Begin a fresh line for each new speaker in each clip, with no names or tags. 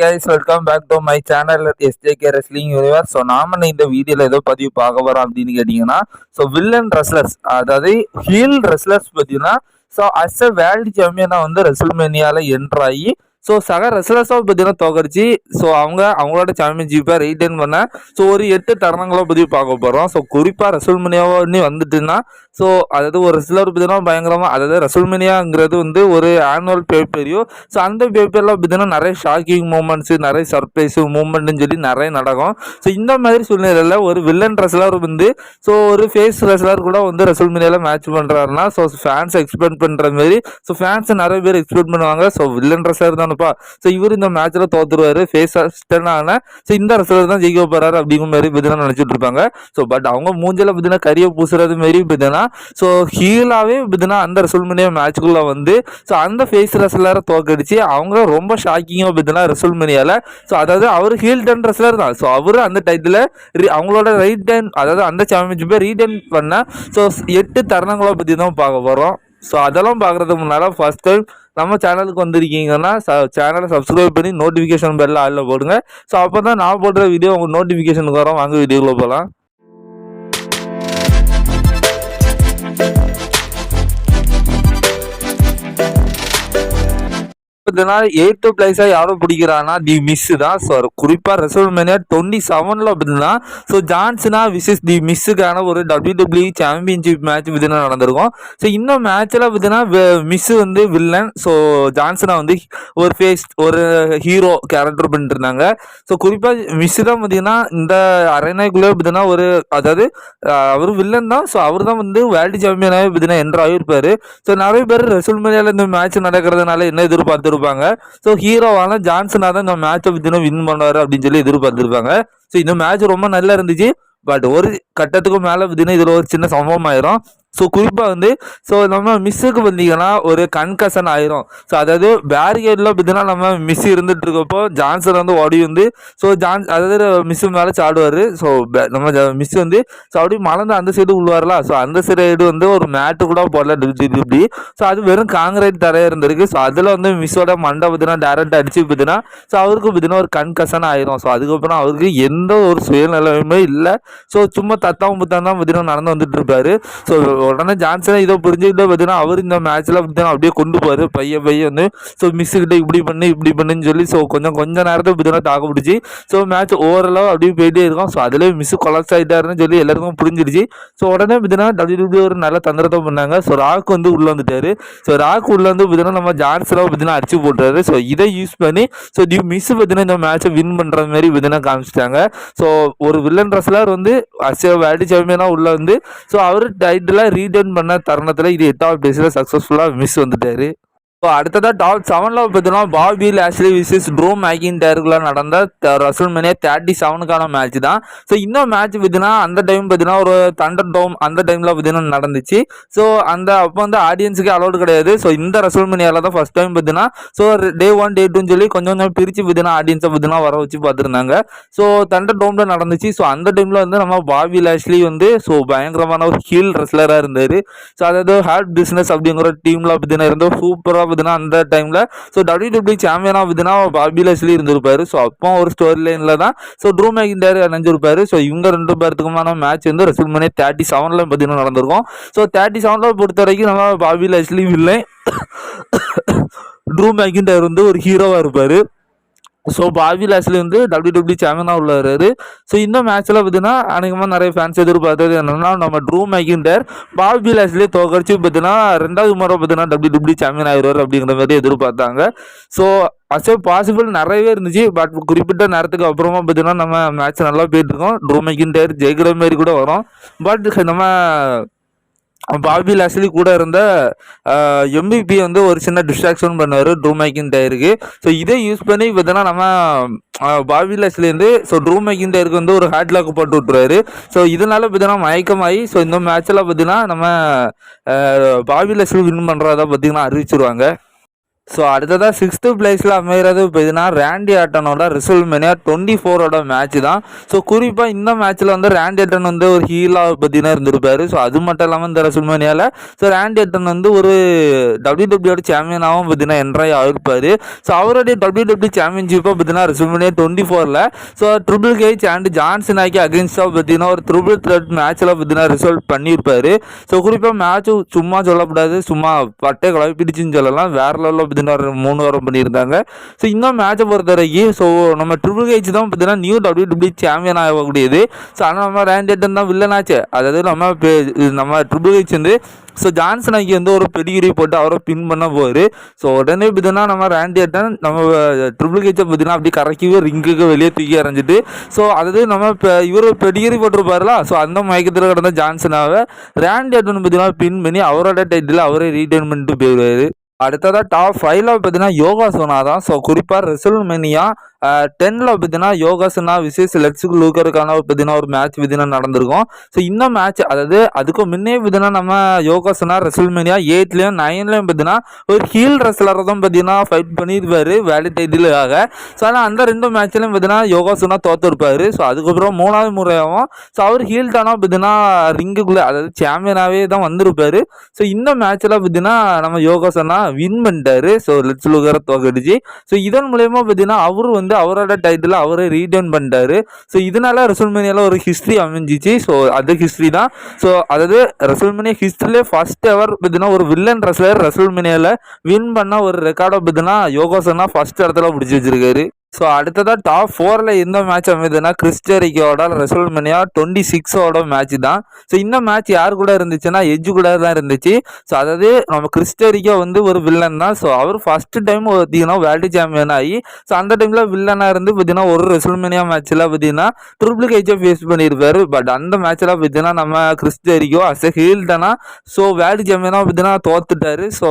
Guys welcome back to my channel SJK wrestling universe so நாம இந்த வீடியோல ஏதோ பதிவு பார்க்க வரோம் அப்படின்னு கேட்டிங்கன்னா ஸோ வில்லன் ரெஸ்லர்ஸ் அதாவது ஹீல் ரெஸ்லர்ஸ் பார்த்தீங்கன்னா ஸோ அஸ் அ வேர்ல்டு சாம்பியனாக வந்து ரெசல்மேனியாவில் என்ட்ராகி ஸோ சக ரெஸ்லர்ஸாக பார்த்தீங்கன்னா தோக்கடிச்சு ஸோ அவங்க அவங்களோட சாம்பியன்ஷிப்பை ரீட்டைன் பண்ண ஸோ ஒரு எட்டு தருணங்களை பற்றி பார்க்க போகிறோம் ஸோ குறிப்பாக ரெசல்மேனியாவை வந்துட்டுன்னா ஸோ அதாவது ஒரு சிலர் பார்த்தீங்கன்னா பயங்கரமாக அதாவது ரெசல்மேனியாங்கிறது வந்து ஒரு ஆனுவல் பேப்பரியோ ஸோ அந்த பேப்பரில் பார்த்தீங்கன்னா நிறைய ஷாக்கிங் மூமெண்ட்ஸு நிறைய சர்ப்ரைஸு மூமெண்ட்னு சொல்லி நிறைய நடக்கும். ஸோ இந்த மாதிரி சூழ்நிலையில் ஒரு வில்லன் ரெஸ்லர் வந்து ஸோ ஒரு ஃபேஸ் ரெஸ்லர் கூட வந்து ரெசல்மேனியாவில் மேட்ச் பண்ணுறாருன்னா ஸோ ஃபேன்ஸ் எக்ஸ்பெக்ட் பண்ணுற மாதிரி ஸோ ஃபேன்ஸ் நிறைய பேர் எக்ஸ்பெக்ட் பண்ணுவாங்க. ஸோ வில்லன் ரெஸ்லர் தானப்பா. ஸோ இவர் இந்த மேட்ச்சில் தோத்துருவார் ஃபேஸ் ஆன ஸோ இந்த ரெஸ்லர் தான் ஜெயிக்க போகிறாரு அப்படிங்கிற மாதிரி பார்த்தீங்கன்னா நினச்சிட்டு இருப்பாங்க. ஸோ பட் அவங்க மூஞ்சில் பார்த்தீங்கன்னா கரியை பூசுறது மாரி பார்த்தீங்கன்னா ஸோ ஹீலாகவே பார்த்தீங்கன்னா அந்த ரெசல்மனியா மேட்ச்குள்ளே வந்து ஸோ அந்த ஃபேஸ் ரெஸ்லரை தோக்கடிச்சு அவங்க ரொம்ப ஷாக்கிங்காக பார்த்தீங்கன்னா ரெசல்மனியாவில் ஸோ அதாவது அவர் ஹீல் டன் ரெஸ்லர் தான். ஸோ அவர் அந்த டைட்டில் அவங்களோட ரைட் டைம் அதாவது அந்த சாம்பியன்ஷிப்பை ரீடைன் பண்ண ஸோ எட்டு தருணங்களை பற்றி தான் பார்க்க போகிறோம் ஸோ அதெல்லாம் பார்க்குறதுக்கு முன்னால் ஃபர்ஸ்ட் டைம் நம்ம சேனலுக்கு வந்திருக்கீங்கன்னா சேனலை சப்ஸ்கிரைப் பண்ணி நோட்டிஃபிகேஷன் பெல்ல ஆளில் போடுங்க. ஸோ அப்போ தான் நான் போடுற வீடியோ உங்கள் நோட்டிஃபிகேஷனுக்கு வரோம். வாங்க வீடியோக்குள்ளே போகலாம் பார்த்தீங்கன்னா டூ பிளேஸாக யாரும் பிடிக்கிறான்னா தி மிஸ் தான். ஸோ குறிப்பாக ரெசல்மேனியா டுவெண்ட்டி செவனில் பார்த்தீங்கன்னா ஸோ ஜான்சனா விசஸ் தி மிஸ்ஸுக்கான ஒரு டபிள்யூ டபிள்யூ சாம்பியன்ஷிப் மேட்ச் பார்த்தீங்கன்னா நடந்திருக்கும். ஸோ இந்த மேட்ச்சில் பார்த்தீங்கன்னா மிஸ் வந்து வில்லன் ஸோ ஜான்சனா வந்து ஒரு ஃபேஸ் ஒரு ஹீரோ கேரக்டர் பண்ணிருந்தாங்க இருந்தாங்க ஸோ குறிப்பாக மிஸ் தான் பார்த்தீங்கன்னா இந்த அரைனாக்குள்ளே பார்த்தீங்கன்னா ஒரு அதாவது அவர் வில்லன் தான். ஸோ அவர் தான் வந்து வேர்ல்டு சாம்பியனாகவே பார்த்தீங்கன்னா என்ட்ரு ஆகியிருப்பார். ஸோ நிறைய பேர் ரெசல் ரெசல்மேனியாவில் இந்த மேட்ச் நடக்கிறதுனால என்ன எதிர்பார்த்து இருப்பாங்க ஸோ ஹீரோவான ஜான்சனாக தான் இந்த மேட்ச் ஆஃப் தினம் வின் பண்ணுவார் அப்படின்னு சொல்லி எதிர்பார்த்துருப்பாங்க. ஸோ இந்த மேட்ச் ரொம்ப நல்லா இருந்துச்சு. பட் ஒரு கட்டத்துக்கு மேலே தினம் இதில் ஒரு சின்ன சம்பவம் ஆயிரும். ஸோ குறிப்பாக வந்து ஸோ நம்ம மிஸ்ஸுக்கு பார்த்தீங்கன்னா ஒரு கன்கஷன் ஆயிரும். ஸோ அதாவது பேரிகேடில் பார்த்தீங்கன்னா நம்ம மிஸ் இருந்துட்டு இருக்கப்போ ஜான்சர் வந்து ஓடி வந்து ஸோ ஜான் அதாவது மிஸ் மேலே சாடுவார். ஸோ நம்ம மிஸ் வந்து ஸோ அப்படி மலர்ந்து அந்த சைடு உள்ளுவார்ல. ஸோ அந்த சைடு வந்து ஒரு மேட்டு கூட போடல. இப்படி ஸோ அது வெறும் காங்கிரீட் தரையாக இருந்திருக்கு. ஸோ அதில் வந்து மிஸ்ஸோட மண்டை பார்த்தீங்கன்னா டேரக்ட் அடிச்சு பார்த்தீங்கன்னா ஸோ அவருக்கு பார்த்தீங்கன்னா ஒரு கன்கஷன் ஆயிரும். ஸோ அதுக்கப்புறம் அவருக்கு எந்த ஒரு சுயநிலையுமே இல்லை. ஸோ சும்மா தத்தாவும் புத்தான் தான் பார்த்தீங்கன்னா நடந்து வந்துட்டு இருப்பாரு. ஸோ உடனே ஜான்சனை இதை புரிஞ்சுக்கிட்டே பார்த்தீங்கன்னா அவர் இந்த மேட்ச்சில் பார்த்தீங்கன்னா அப்படியே கொண்டு போவார். பையன் பையன் வந்து ஸோ மிஸ்ஸுக்கிட்ட இப்படி பண்ணு இப்படி பண்ணுன்னு சொல்லி ஸோ கொஞ்சம் கொஞ்சம் நேரத்தை பார்த்தீங்கன்னா தாக்கு பிடிச்சி ஸோ மேட்ச் ஓவரலாக அப்படியே போயிட்டே இருக்கும். ஸோ அதில் மிஸ் கொலாப்ஸ் ஆகிட்டாருன்னு சொல்லி எல்லாருக்கும் புரிஞ்சிடுச்சு. ஸோ உடனே பார்த்தீங்கன்னா டபிள்யூ ஒரு நல்ல தந்திரத்தை பண்ணாங்க. ஸோ ராக் வந்து உள்ளே வந்துட்டாரு. ஸோ ராக் உள்ளே வந்து பார்த்தீங்கன்னா நம்ம ஜான்சனாக பார்த்தீங்கன்னா அடிச்சு போட்டுறாரு. ஸோ இதை யூஸ் பண்ணி ஸோ தி மிஸ் பார்த்தீங்கன்னா இந்த மேட்ச்சை வின் பண்ணுற மாதிரி பார்த்தீங்கன்னா காமிச்சிட்டாங்க. ஸோ ஒரு வில்லன் ரெஸ்லர் வந்து அசிய வேர்ல்டு சாம்பியனாக உள்ளே வந்து ஸோ அவர் டைட்டில் ரீடர்ன் பண்ண தருணத்தில் இது எட்டாவது டேஸில் சக்ஸஸ்ஃபுல்லாக மிஸ் வந்துட்டார். இப்போ அடுத்ததாக டாப் செவனில் பார்த்தீங்கன்னா பாபி லேஷ்லி விசிஸ் ட்ரோ மேக்கின் டேருக்குள்ள நடந்த ரசல் மணியா தேர்ட்டி செவனுக்கான மேட்ச் தான். ஸோ இன்னும் மேட்ச் பார்த்தீங்கன்னா அந்த டைம் பார்த்தீங்கன்னா ஒரு தண்டர் டோம் அந்த டைமில் பார்த்தீங்கன்னா நடந்துச்சு. ஸோ அந்த அப்போ வந்து ஆடியன்ஸுக்கு அலோடு கிடையாது. ஸோ இந்த ரசல் மணியால் தான் ஃபஸ்ட் டைம் பார்த்தீங்கன்னா ஸோ டே ஒன் டே டூன்னு சொல்லி கொஞ்சம் கொஞ்சம் பிரித்து பார்த்தீங்கன்னா ஆடியன்ஸை பார்த்தீங்கன்னா வர வச்சு பார்த்துருந்தாங்க. ஸோ தண்டர் டோமில் நடந்துச்சு. ஸோ அந்த டைமில் வந்து நம்ம பாபி லேஷ்லி வந்து ஸோ பயங்கரமான ஒரு ஹீல் ரெஸ்லராக இருந்தார். ஸோ அதாவது ஹார்ட் பிஸ்னஸ் அப்படிங்கிற டீமில் பார்த்தீங்கன்னா இருந்தோம் சூப்பராக பார்த்தீங்கன்னா அந்த டைமில் ஸோ டபிள்யூ டபிள்யூ சாம்பியனாக பார்த்தீங்கன்னா பாபி இருந்திருப்பார் இருந்திருப்பாரு. ஸோ அப்போ ஒரு ஸ்டோரி லைனில் தான் ஸோ ட்ரூ மேக்கின்டார் இணைஞ்சிருப்பாரு. ஸோ இவங்க ரெண்டு பேர்த்துக்குமான மேட்ச் வந்து ரெசல் மணி தேர்ட்டி செவனில் பார்த்தீங்கன்னா நடந்திருக்கும். ஸோ தேர்ட்டி செவனில் பொறுத்த வரைக்கும் நம்ம பாபி இல்லை ட்ரூ மேக்கின்டார் வந்து ஒரு ஹீரோவாக இருப்பார். ஸோ பாபி லாஸ்லி வந்து டபிள்யூ டபிள்யூ சாம்பியனாக உள்ளாரு ஸோ இந்த மேட்ச்சில் பார்த்தீங்கன்னா அநேகமாக நிறைய ஃபேன்ஸ் எதிர்பார்த்தது என்னென்னா நம்ம ட்ரூ மேக்கிண்டர் பாபி லாஸ்லி தோக்கடிச்சு பார்த்தீங்கன்னா ரெண்டாவது முறை பார்த்தீங்கன்னா டபிள்யூ டபிள்யூ சாம்பியன் ஆயிடுவார் அப்படிங்கிற மாதிரி எதிர்பார்த்தாங்க. ஸோ அசே பாசிபிள் நிறையவே இருந்துச்சு. பட் குறிப்பிட்ட நேரத்துக்கு அப்புறமா பார்த்தீங்கன்னா நம்ம மேட்ச் நல்லா போயிட்டுருக்கோம் ட்ரூ மேக்கிண்டர் ஜெயிக்கிற மாதிரி கூட வரும். பட் நம்ம பாபி லாஸ்லி கூட இருந்த எம்பிபி வந்து ஒரு சின்ன டிஸ்ட்ராக்ஷன் பண்ணுவார் ட்ரூ மேக்கிங் டயருக்கு ஸோ இதை யூஸ் பண்ணி பார்த்தீங்கன்னா நம்ம பாபி லாஸ்லேருந்து ஸோ ட்ரூ மேக்கிங் டயருக்கு வந்து ஒரு ஹேட் லாக் போட்டு விட்ருவாரு ஸோ இதனால பார்த்தீங்கன்னா மயக்கமாகி ஸோ இந்த மேட்ச்சில் பார்த்தீங்கன்னா நம்ம பாபி லாஸ்லி வின் பண்ணுறதா பார்த்தீங்கன்னா அறிவிச்சிருவாங்க. ஸோ அடுத்ததாக சிக்ஸ்த்து பிளேஸில் அமைகிறது பார்த்தீங்கன்னா ரேண்டி ஆட்டனோட ரிசல் மெனியா டுவெண்ட்டி ஃபோரோட மேட்ச் தான். ஸோ குறிப்பாக இந்த மேட்ச்சில் வந்து ரேண்டி ஆட்டன் வந்து ஒரு ஹீலாக பார்த்தீங்கன்னா இருந்திருப்பார். ஸோ அது மட்டும் இல்லாமல் இந்த ரிசல்ட் மெனியாவில் ஸோ ரேண்டி ஆட்டன் வந்து ஒரு டபிள்யூ டபிள்யூட சாம்பியனாகவும் பார்த்தீங்கன்னா என்ட்ராய் ஆகிருப்பார் ஸோ அவருடைய டபிள்யூ டபிள்யூ சாம்பியன்ஷிப்பை பார்த்தீங்கன்னா ரிசல் மெனியா டுவெண்ட்டி ஃபோரில் so triple H and Johnson ஆக்கி அகேன்ஸ்டாக பார்த்தீங்கன்னா ஒரு ட்ரிபிள் த்ரெட் மேட்ச்சில் பார்த்தீங்கன்னா ரிசல்ட் பண்ணியிருப்பாரு ஸோ குறிப்பாக மேட்ச் சும்மா சொல்லக்கூடாது சும்மா பட்டை குழப்பிடுச்சுன்னு சொல்லலாம். வேற லெவலில் பதினாறு மூணு வாரம் பண்ணியிருந்தாங்க ஸோ இந்த மேட்சை பொறுத்த வரைக்கும் ஸோ நம்ம ட்ரிபிள் ஹெச் தான் பார்த்தீங்கன்னா நியூ டபிள்யூ டபிள்யூ சாம்பியன் ஆகக்கூடியது. ஸோ ஆனால் நம்ம ரேண்டேட்டன் தான் வில்லன் ஆச்சு. அதாவது நம்ம நம்ம ட்ரிபிள் ஹெச் வந்து ஸோ ஜான்சன் ஆக்கி வந்து ஒரு பெடிகிரி போட்டு அவரை பின் பண்ண போவார் ஸோ உடனே பார்த்தீங்கன்னா நம்ம ரேண்டேட்டன் நம்ம ட்ரிபிள் ஹெச்சை பார்த்தீங்கன்னா அப்படி கரைக்கவே ரிங்குக்கு வெளியே தூக்கி அரைஞ்சிட்டு ஸோ அதாவது நம்ம இப்போ இவர் பெடிகிரி போட்டிருப்பாருல ஸோ அந்த மயக்கத்தில் கிடந்த ஜான்சனாவை ரேண்டேட்டன் பார்த்தீங்கன்னா பின் பண்ணி அவரோட டைட்டில் அவரே ரீட்டைன் பண்ணிட்டு போயிடுவார். அடுத்ததாக டாப் ஃபைவ்ல பார்த்தீங்கன்னா யோகா சோனா தான் ஸோ குறிப்பாக ரெசல்மெனியா டென்னில் பார்த்தீங்கன்னா யோகாசனா விசேஷ் லெட்ஸுக்கு லூக்கருக்கான பார்த்தீங்கன்னா ஒரு மேட்ச் விதினா நடந்திருக்கும். ஸோ இந்த மேட்ச் அதாவது அதுக்கு முன்னே பார்த்தீங்கன்னா நம்ம யோகாசனா ரெசல்மெனியா எயிட்லேயும் நைன்லேயும் பார்த்தீங்கன்னா ஒரு ஹீல் ரெஸ்லரை தான் பார்த்தீங்கன்னா ஃபைட் பண்ணியிருப்பார் வேலை டைட்டிலுக்காக ஸோ ஆனால் அந்த ரெண்டு மேட்ச்லையும் பார்த்தீங்கன்னா யோகாசனா தோத்துருப்பாரு. ஸோ அதுக்கப்புறம் மூணாவது முறையாகவும் ஸோ அவர் ஹீல் தானா பார்த்தீங்கன்னா ரிங்குக்குள்ளே அதாவது சாம்பியனாகவே தான் வந்திருப்பார். ஸோ இந்த மேட்ச்சில் பார்த்தீங்கன்னா நம்ம யோகாசனா வின் பண்ணிட்டாரு. ஸோ லெட்ஸ் லுகரை தோக்கடிச்சு ஸோ இதன் மூலயமா பார்த்தீங்கன்னா அவரும் வந்து அவரோட டைட்டில் அவரே ரீடைன் பண்ணிட்டாரு. ஸோ இதனால ரெசல்மேனியாவில் ஒரு ஹிஸ்ட்ரி அமைஞ்சிச்சு. ஸோ அது ஹிஸ்ட்ரி தான். ஸோ அதாவது ரெசல்மேனியா ஹிஸ்ட்ரியிலே ஃபர்ஸ்ட் எவர் பார்த்தீங்கன்னா ஒரு வில்லன் ரெஸ்லர் ரெசல்மேனியாவில் வின் பண்ண ஒரு ரெக்கார்டை பார்த்தீங்கன்னா யோகாசனா ஃபர்ஸ்ட் இடத்துல பிடிச்சி வச்சிருக்காரு. ஸோ அடுத்ததாக டாப் ஃபோரில் எந்த மேட்ச் அமைதுன்னா கிறிஸ்டரிக்கோட ரெசல்மேனியா டுவெண்ட்டி சிக்ஸோட மேட்ச் தான். ஸோ இந்த மேட்ச் யார் கூட இருந்துச்சுன்னா எஜ்ஜு கூட தான் இருந்துச்சு. ஸோ அதாவது நம்ம கிறிஸ்டரிக்கோ வந்து ஒரு வில்லன் தான். ஸோ அவர் ஃபர்ஸ்ட் டைம் பார்த்தீங்கன்னா வேர்ல்டு சாம்பியன் ஆகி ஸோ அந்த டைமில் வில்லனாக இருந்து பார்த்தீங்கன்னா ஒரு ரெசல்மனியா மேட்ச்சில் பார்த்தீங்கன்னா ட்ரிபிள் கேச்சை ஃபேஸ் பண்ணியிருப்பாரு பட் அந்த மேட்ச்சில் பார்த்தீங்கன்னா நம்ம Chris Jericho as a heel தானா? ஸோ வேர்ல்டு சாம்பியனாக பார்த்தீங்கன்னா தோத்துட்டாரு. ஸோ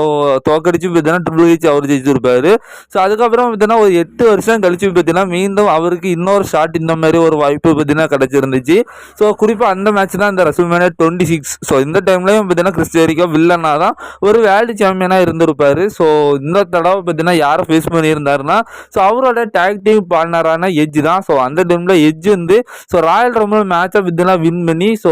தோக்கடிச்சு பார்த்தீங்கன்னா ட்ரிபிள் கேச் அவர் ஜெயிச்சிருப்பாரு. ஸோ அதுக்கப்புறம் பார்த்தீங்கன்னா ஒரு எட்டு வருஷம் கழிச்சு பார்த்தீங்கன்னா மீண்டும் அவருக்கு இன்னொரு ஷாட் இந்த மாதிரி ஒரு வாய்ப்பு பார்த்தீங்கன்னா கிடச்சிருந்துச்சு. ஸோ குறிப்பாக அந்த மேட்ச் தான் இந்த ரசல்மேனியா டுவெண்ட்டி சிக்ஸ் ஸோ இந்த டைம்லையும் பார்த்தீங்கன்னா கிறிஸ்டேரிக்கோ வில்லனாக தான் ஒரு வேர்ல்டு சாம்பியனாக இருந்திருப்பாரு. ஸோ இந்த தடவை பார்த்தீங்கன்னா யாரை ஃபேஸ் பண்ணியிருந்தாருன்னா ஸோ அவரோட டேக் டீம் பார்ட்னரான எஜ் தான். ஸோ அந்த டைமில் எஜ் வந்து ஸோ ராயல் ரம்பிள் மேட்சை பார்த்தீங்கன்னா வின் பண்ணி ஸோ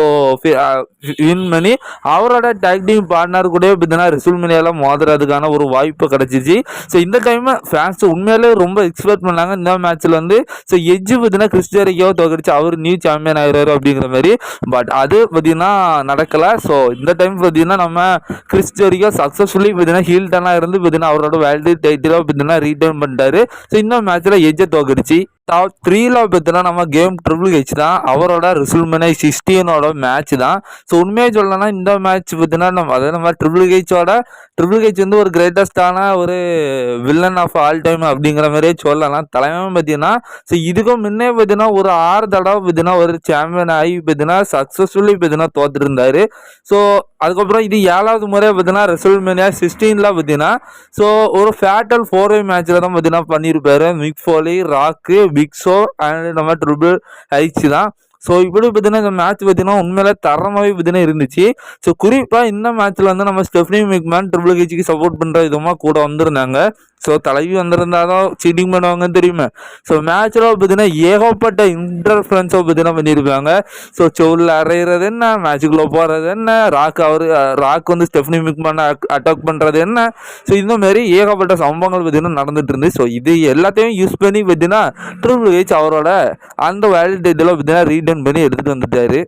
வின் பண்ணி அவரோட டேக் டீம் பார்ட்னர் கூட பார்த்தீங்கன்னா ரெசுல்மேனியாவில் மோதுறதுக்கான ஒரு வாய்ப்பு கிடச்சிச்சு. ஸோ இந்த டைம் ஃபேன்ஸ் உண்மையிலே ரொம்ப எக்ஸ்பெக்ட் பண்ணாங்க. இந்த மேட்ச்சில் வந்து ஸோ எஜ்ஜு பார்த்தீங்கன்னா கிறிஸ்டியரிக்காவை தோக்கடிச்சு அவர் நியூ சாம்பியன் ஆகிறாரு அப்படிங்கிற மாதிரி. பட் அது பார்த்தீங்கன்னா நடக்கலை. ஸோ இந்த டைம் பார்த்தீங்கன்னா நம்ம கிறிஸ்டியரிக்கோ சக்ஸஸ்ஃபுல்லி பார்த்தீங்கன்னா ஹீல்டனாக இருந்து பார்த்தீங்கன்னா அவரோட வேல்டு டைட்டிலாக பார்த்தீங்கன்னா ரீட்டர்ன் பண்ணிட்டாரு. ஸோ இந்த மேட்ச்சில் எஜ்ஜை தோக்கடிச்சு டாப் த்ரீல பார்த்தீங்கன்னா நம்ம கேம் ட்ரிபிள் ஹெச் தான். அவரோட ரிசல்மனை சிக்ஸ்டீனோட மேட்ச் தான். ஸோ உண்மையாக சொல்லணும்னா இந்த மேட்ச் பார்த்தீங்கன்னா நம்ம அதே நம்ம ட்ரிபிள் ஹெச்சோட ட்ரிபிள் ஹெச் வந்து ஒரு கிரேட்டஸ்டான ஒரு வில்லன் ஆஃப் ஆல் டைம் அப்படிங்கிற மாதிரியே சொல்லலாம். தலைமையும் பார்த்தீங்கன்னா ஸோ இதுக்கும் முன்னே பார்த்தீங்கன்னா ஒரு ஆறு தடவை பார்த்தீங்கன்னா ஒரு சாம்பியன் ஆகி பார்த்தீங்கன்னா சக்ஸஸ்ஃபுல்லி பார்த்தீங்கன்னா தோத்துருந்தாரு. ஸோ அதுக்கப்புறம் இது ஏழாவது முறை பார்த்தீங்கன்னா ரெசல்மேனியா சிக்ஸ்டீனில் பார்த்தீங்கன்னா ஸோ ஒரு ஃபேட்டல் ஃபோர் வே மேட்ச்சில் தான் பார்த்தீங்கன்னா பண்ணியிருப்பாரு. Mick Foley Rock Big Show and நம்ம ட்ரிபிள் ஹைச் தான். ஸோ இப்படி பார்த்தீங்கன்னா இந்த மேட்ச் பார்த்தீங்கன்னா உண்மையில தரமாகவே பார்த்தீங்கன்னா இருந்துச்சு. ஸோ குறிப்பாக இந்த மேட்ச்சில் வந்து நம்ம ஸ்டெஃப்னி மிக்மேன் ட்ரிபிள் ஹெச்சுக்கு சப்போர்ட் பண்ணுற விதமாக கூட வந்திருந்தாங்க. ஸோ தலைவி வந்திருந்தா தான் சீட்டிங் பண்ணுவாங்கன்னு தெரியுமே. ஸோ மேட்ச்சில் பார்த்தீங்கன்னா ஏகப்பட்ட இன்டர்ஃபரன்ஸை பார்த்தீங்கன்னா பண்ணியிருப்பாங்க ஸோ செவில் அறையிறது என்ன? மேட்சுக்குள்ளே போகிறது என்ன? ராக் அவர் ராக் வந்து ஸ்டெஃப்னி மிக் பண்ண அட்டாக் பண்ணுறது என்ன? ஸோ இந்த மாதிரி ஏகப்பட்ட சம்பவங்கள் பார்த்தீங்கன்னா நடந்துட்டு இருந்து ஸோ இது எல்லாத்தையும் யூஸ் பண்ணி பார்த்தீங்கன்னா ட்ரிபிள் ஹெச் அவரோட அந்த வேல்யூ இதெல்லாம் பார்த்தீங்கன்னா ரீடன் பண்ணி எடுத்துகிட்டு வந்துட்டாரு.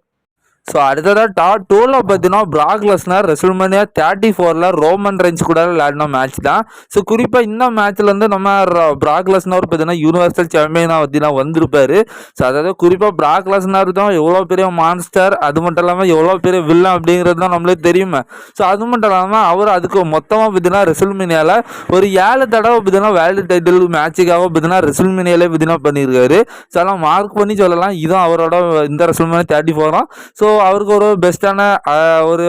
ஸோ அடுத்ததாக டாப் டூவில் பார்த்தீங்கன்னா பிராக் லெஸ்னர் ரெசல்மேனியா தேர்ட்டி ஃபோரில் ரோமன் ரெஞ்ச் கூட விளையாடின மேட்ச் தான். ஸோ குறிப்பாக இந்த மேட்ச்சில் வந்து நம்ம ர- பிராக் லெஸ்னர் பார்த்தீங்கன்னா யூனிவர்சல் சாம்பியனாக பார்த்தீங்கன்னா வந்திருப்பார். ஸோ அதாவது குறிப்பாக பிராக் லெஸ்னர் தான் எவ்வளோ பெரிய மான்ஸ்டர் அது மட்டும் இல்லாமல் எவ்வளோ பெரிய வில்லன் அப்படிங்கிறது தான் நம்மளே தெரியுமே. ஸோ அது மட்டும் இல்லாமல் அவர் அதுக்கு மொத்தமாக பார்த்தீங்கன்னா ரெசல்மேனியாவில் ஒரு ஏழு தடவை பார்த்தீங்கன்னா வேர்ல்டு டைட்டில் மேட்சுக்காக பார்த்தீங்கன்னா ரெசல்மேனியாலே பார்த்தீங்கன்னா பண்ணியிருக்காரு. ஸோ அதெல்லாம் மார்க் பண்ணி சொல்லலாம். இதுவும் அவரோட இந்த ரெசல்மேனியா தேர்ட்டி ஃபோரும் ஸோ அவருக்கு ஒரு பெஸ்ட்டான ஒரு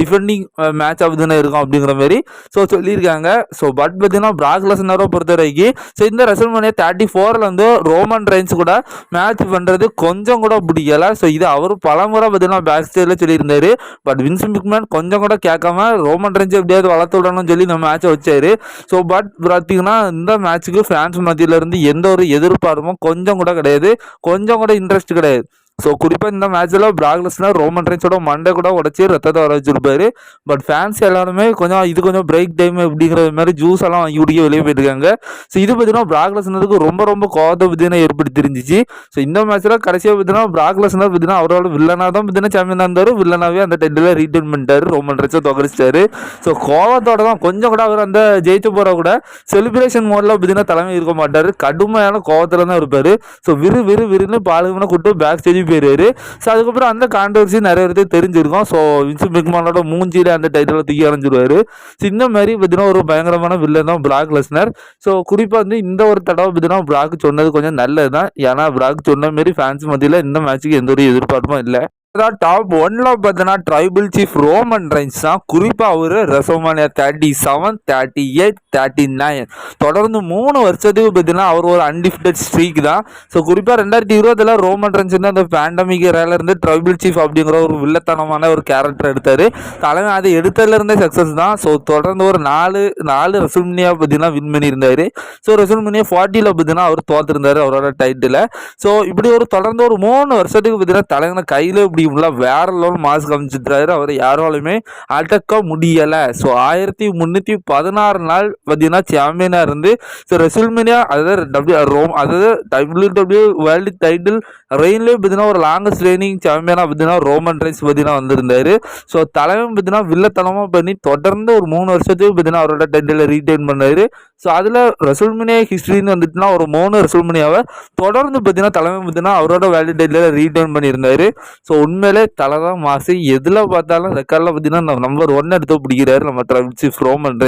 டிஃபெண்டிங் மேட்ச் அப்படி இருக்கும் அப்படிங்கிற மாதிரி ஸோ சொல்லியிருக்காங்க. ஸோ பட் பார்த்தீங்கன்னா பிராக் லெசனரை பொறுத்த வரைக்கும் ஸோ இந்த ரெசல்மனியா தேர்ட்டி ஃபோரில் வந்து ரோமன் ரைன்ஸ் கூட மேட்ச் பண்ணுறது கொஞ்சம் கூட பிடிக்கல. ஸோ இது அவர் பலமுறை பார்த்தீங்கன்னா பேக் ஸ்டேஜில் சொல்லியிருந்தாரு. பட் வின்ஸ் பிக்மேன் கொஞ்சம் கூட கேட்காம ரோமன் ரைன்ஸ் எப்படியாவது வளர்த்து விடணும்னு சொல்லி இந்த மேட்சை வச்சார். ஸோ பட் பார்த்தீங்கன்னா இந்த மேட்ச்சுக்கு ஃபேன்ஸ் மத்தியிலேருந்து எந்த ஒரு எதிர்பார்ப்பும் கொஞ்சம் கூட கிடையாது. கொஞ்சம் கூட இன்ட்ரெஸ்ட் கிடையாது. ஸோ குறிப்பாக இந்த மேட்ச்சில் பிராக்லஸ்னால் ரோமன் ரைன்ஸோட மண்டை கூட உடச்சி ரத்தத்தை வர வச்சுருப்பாரு பட் ஃபேன்ஸ் எல்லாருமே கொஞ்சம் இது கொஞ்சம் பிரேக் டைம் அப்படிங்கிற மாதிரி ஜூஸ் எல்லாம் வாங்கி குடிக்க வெளியே போயிருக்காங்க ஸோ இது பார்த்தீங்கன்னா பிராக்லஸ்னதுக்கு ரொம்ப ரொம்ப கோத பார்த்தீங்கன்னா ஏற்படுத்தி ஸோ இந்த மேட்ச்சில் கடைசியாக பார்த்தீங்கன்னா பிராக்லஸ்னா பார்த்தீங்கன்னா அவரோட வில்லனாக தான் பார்த்தீங்கன்னா சாம்பியனாக இருந்தார். வில்லனாகவே அந்த டெண்டில் ரீட்டைன் பண்ணிட்டாரு. ரோமன் ரைன்ஸை தொகரிச்சிட்டாரு ஸோ கோவத்தோட தான் கொஞ்சம் கூட அவர் அந்த ஜெயிச்சு போகிற கூட செலிப்ரேஷன் மோடில் பார்த்தீங்கன்னா தலைமை இருக்க மாட்டார். கடுமையான கோவத்தில் தான் இருப்பார். ஸோ விறு விறு விறுன்னு பாலுமனை கூட்டு பேக் ஸ்டேஜ் போயிடுவாரு ஸோ அதுக்கப்புறம் அந்த கான்ட்ரவர்சி நிறைய பேருக்கு தெரிஞ்சிருக்கும். ஸோ வின்சு மெக்மானோட மூஞ்சியில் அந்த டைட்டில் தூக்கி அரைஞ்சிருவாரு ஸோ இந்த மாதிரி பார்த்தீங்கன்னா ஒரு பயங்கரமான வில்லன் தான் பிராக் லெஸ்னர். ஸோ குறிப்பாக வந்து இந்த ஒரு தடவை பார்த்தீங்கன்னா பிராக் சொன்னது கொஞ்சம் நல்லது தான் ஏன்னா பிராக் சொன்ன மாரி ஃபேன்ஸ் மத்தியில் இந்த மேட்ச்சுக்கு எந்த ஒரு எதிர்பார்ப்பும் இல்லை. தான் டாப் ஒன்ல பார்த்தீங்கன்னா ட்ரைபிள் சீஃப் ரோமன் ரைன்ஸ் தான். குறிப்பாக அவர் WrestleMania thirty seven thirty eight thirty nine தொடர்ந்து மூணு வருஷத்துக்கு பார்த்தீங்கன்னா அவர் ஒரு அன்டிஃபிட்டட் ஸ்ட்ரீக் தான். ஸோ குறிப்பாக ரெண்டாயிரத்தி இருபதில் ரோமன் ரைன்ஸ் வந்து அந்த பேண்டமிக் இருந்து ட்ரைபிள் சீஃப் அப்படிங்கிற ஒரு வில்லத்தனமான ஒரு கேரக்டர் எடுத்தார். தலைமை அதை எடுத்ததுலேருந்தே சக்ஸஸ் தான். ஸோ தொடர்ந்து ஒரு நாலு நாலு ரெசுல்மினியா பார்த்தீங்கன்னா வின் பண்ணியிருந்தாரு. ஸோ ரெசுல்மினியா ஃபார்ட்டியில் பார்த்தீங்கன்னா அவர் தோத்திருந்தார் அவரோட டைட்டில் ஸோ இப்படி ஒரு தொடர்ந்து ஒரு மூணு வருஷத்துக்கு பார்த்தீங்கன்னா தலைவனை கையில் இப்படி உள்ள வேற லெவல் மாஸ் காமிச்சிட்டாரு அவர் யாராலுமே அடக்க முடியலை. ஸோ ஆயிரத்தி முந்நூற்றி பதினாறு நாள் பார்த்தீங்கன்னா சாம்பியனாக இருந்து ஸோ ரெசில்மேனியா அதாவது டபிள்யூ ரோம் அதாவது டபிள்யூ டபிள்யூ வேர்ல்டு டைட்டில் ரெயின்லேயே பார்த்தீங்கன்னா ஒரு லாங்கஸ்ட் ரெய்னிங் சாம்பியனாக பார்த்தீங்கன்னா ரோமன் ரைன்ஸ் பார்த்தீங்கன்னா வந்திருந்தாரு. ஸோ தலைமை பார்த்தீங்கன்னா வில்லத்தனமாக பண்ணி தொடர்ந்து ஒரு மூணு வருஷத்துக்கு பார்த்தீங்கன்னா அவரோட டைட்டில் ரீடைன் பண்ணாரு. ஸோ அதில் ரெசுல்மினியா ஹிஸ்ட்ரின்னு வந்துட்டுனா ஒரு மூணு ரெசுல்மினியாவை தொடர்ந்து பார்த்தீங்கன்னா தலைமை பார்த்தீங்கன்னா அவரோட வேல்டு டைட்டில் ரீடைன் பண்ணியிருந்தாரு. ஸோ உண்மையிலே தலை தான் மாசு. எதில் பார்த்தாலும் ரெக்கார்டில் பார்த்தீங்கன்னா நம்பர் ஒன் எடுத்து பிடிக்கிறாரு நம்ம ட்ரபிள் சீஃப் ரோமன்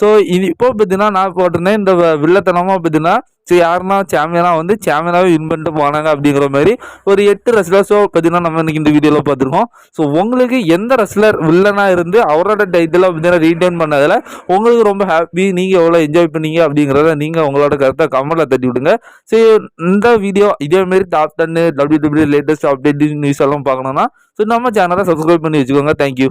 ஸோ இது இப்போ பார்த்தீங்கன்னா நான் போட்டிருந்தேன். இந்த வில்லத்தனமாக பார்த்தீங்கன்னா யாருன்னா சாமியெல்லாம் வந்து சாம்பியனாகவே வின் பண்ணிட்டு போனாங்க அப்படிங்கிற மாதிரி ஒரு எட்டு ரெஸ்லர்ஸோ பார்த்தீங்கன்னா நம்ம இன்னைக்கு இந்த வீடியோவில் பார்த்துருக்கோம். ஸோ உங்களுக்கு எந்த ரெஸ்லர் வில்லனாக இருந்து அவரோட இதில் பார்த்தீங்கன்னா ரீடைன் பண்ணதில் உங்களுக்கு ரொம்ப ஹாப்பி நீங்கள் எவ்வளோ என்ஜாய் பண்ணீங்க அப்படிங்கிறத நீங்கள் உங்களோட கருத்தை கமெண்ட்டில் தட்டி விடுங்க. ஸோ இந்த வீடியோ இதேமாரி டாப் டென்னு W W latest update news எல்லாம் பார்க்கணுன்னா ஸோ நம்ம சேனலை சப்ஸ்கிரைப் பண்ணி வச்சுக்கோங்க. தேங்க்யூ